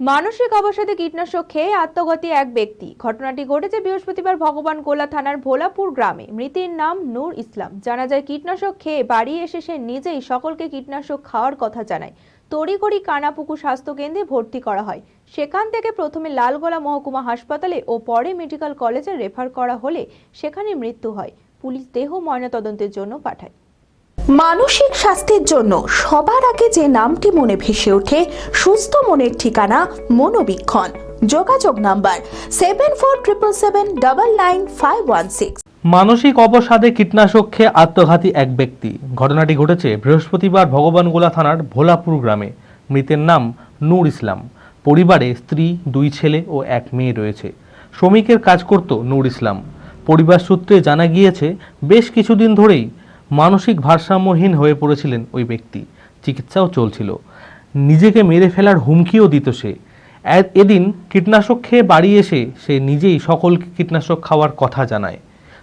মানসিক অবসাদে কীটনাশক খেয়ে আত্মঘাতী এক ব্যক্তি। ঘটনাটি ঘটেছে বৃহস্পতিবার ভগবান গোলা থানার ভোলাপুর গ্রামে। মৃতের নাম নূর ইসলাম। জানা যায়, কীটনাশক খেয়ে বাড়ি এসে সে নিজেই সকলকে কীটনাশক খাওয়ার কথা জানায়। তড়িঘড়ি কানাপুকুর স্বাস্থ্য কেন্দ্রে ভর্তি করা হয়। সেখান থেকে প্রথমে লালগোলা মহকুমা হাসপাতালে ও পরে মেডিকেল কলেজে রেফার করা হলে সেখানে মৃত্যু হয়। পুলিশ দেহ ময়নাতদন্তের জন্য পাঠায়। মানসিক স্বাস্থ্যের জন্য সবার আগে যে নামটি মনে ভেসে ওঠে, সুস্থ মনের ঠিকানা মনোবীক্ষণ। যোগাযোগ number seven four triple seven double nine five one six মানসিক অবসাদে কীটনাশক খেয়ে আত্মঘাতী এক ব্যক্তি। ঘটনাটি ঘটেছে বৃহস্পতিবার ভগবানগোলা থানার ভোলাপুর গ্রামে। মৃতের নাম নূর ইসলাম। পরিবারে স্ত্রী, দুই ছেলে ও এক মেয়ে রয়েছে। শ্রমিকের কাজ করত নূর ইসলাম। পরিবার সূত্রে জানা গিয়েছে, বেশ কিছুদিন ধরেই মানসিক ভারসাম্যহীন হয়ে পড়েছিলেন ওই ব্যক্তি। চিকিৎসাও চলছিল। নিজেকে মেরে ফেলার হুমকিও দিত সে। এদিন কীটনাশক খেয়ে বাড়ি এসে সে নিজেই সকলকে কীটনাশক খাওয়ার কথা জানায়।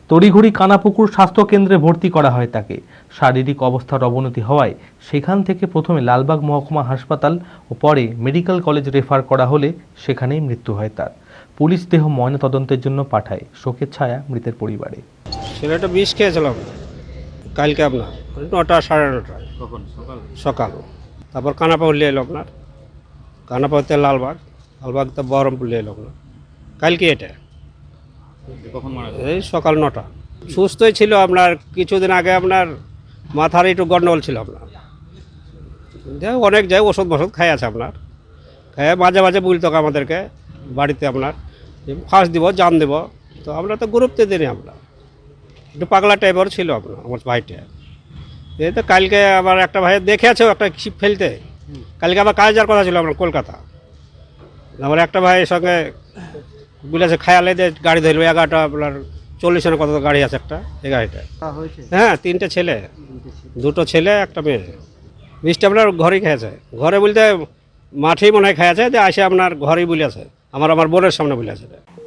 তড়িঘড়ি কানাপুকুর স্বাস্থ্যকেন্দ্রে ভর্তি করা হয় তাকে। শারীরিক অবস্থার অবনতি হওয়ায় সেখান থেকে প্রথমে লালবাগ মহকুমা হাসপাতাল ও পরে মেডিকেল কলেজ রেফার করা হলে সেখানেই মৃত্যু হয় তার। পুলিশ দেহ ময়নাতদন্তের জন্য পাঠায়। শোকের ছায়া মৃতের পরিবারে। ছেলেটা বিষ খেয়েছিলাম। কালকে আপনার? নটা সাড়ে নটা। সকাল? তারপর কানাপাউর নিয়ে এলো আপনার? কানাপাউরতে লালবাগ লালবাগ তো বহরমপুর নিয়ে এলো আপনার। কালকে এটা? এই সকাল নটা। সুস্থই ছিল আপনার কিছুদিন আগে আপনার মাথার একটু গন্ডগোল ছিল আপনার। যাই অনেক যাই ওষুধ বষুধ খাই আছে আপনার। খাই মাঝে মাঝে বলতো আমাদেরকে বাড়িতে আপনার। ফার্স্ট দিব জান দেব। তো আমরা তো গুরুত্ব দিই আমরা। একটু পাগলা টাইপের ছিল আপনার আমার ভাইটা। এই তো কালকে আবার একটা ভাই দেখে আছে একটা ছিপ ফেলতে। কালকে আবার কাজ যাওয়ার কথা ছিল আপনার কলকাতা। আমার একটা ভাইয়ের সঙ্গে বলেছে খায়ালে দিয়ে গাড়ি ধরবে এগারোটা আপনার চল্লিশের কত গাড়ি আছে একটা এই গাড়িটা। হ্যাঁ তিনটে ছেলে। দুটো ছেলে একটা মেয়ে। মিষ্টি আপনার ঘরেই খেয়েছে। ঘরে বলতে মাঠেই মনে হয় খেয়েছে যে আসে আপনার ঘরেই বলেছে। আমার আমার বোনের সামনে বলেছে।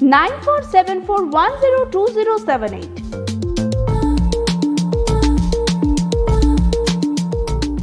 9474102078.